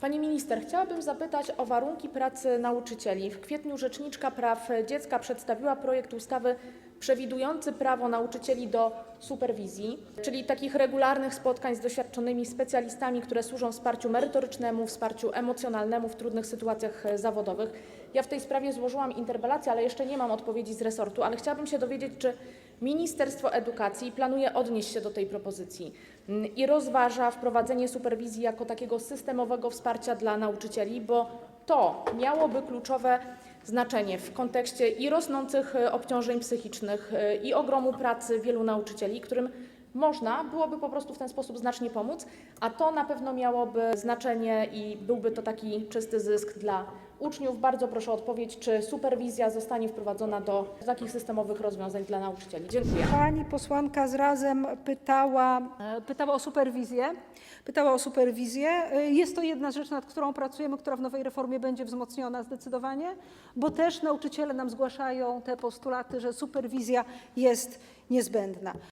Pani minister, chciałabym zapytać o warunki pracy nauczycieli. W kwietniu Rzeczniczka Praw Dziecka przedstawiła projekt ustawy przewidujący prawo nauczycieli do superwizji, czyli takich regularnych spotkań z doświadczonymi specjalistami, które służą wsparciu merytorycznemu, wsparciu emocjonalnemu w trudnych sytuacjach zawodowych. Ja w tej sprawie złożyłam interpelację, ale jeszcze nie mam odpowiedzi z resortu, ale chciałabym się dowiedzieć, czy Ministerstwo Edukacji planuje odnieść się do tej propozycji mm, i rozważa wprowadzenie superwizji jako takiego systemowego wsparcia dla nauczycieli, bo to miałoby kluczowe znaczenie w kontekście i rosnących e, obciążeń psychicznych, e, i ogromu pracy wielu nauczycieli, którym można byłoby po prostu w ten sposób znacznie pomóc, a to na pewno miałoby znaczenie i byłby to taki czysty zysk dla uczniów. Bardzo proszę o odpowiedź, czy superwizja zostanie wprowadzona do takich systemowych rozwiązań dla nauczycieli. Dziękuję. Pani posłanka z Razem pytała, e, pytała o superwizję. Pytała o superwizję. E, Jest to jedna rzecz, nad którą pracujemy, która w nowej reformie będzie wzmocniona zdecydowanie, bo też nauczyciele nam zgłaszają te postulaty, że superwizja jest niezbędna.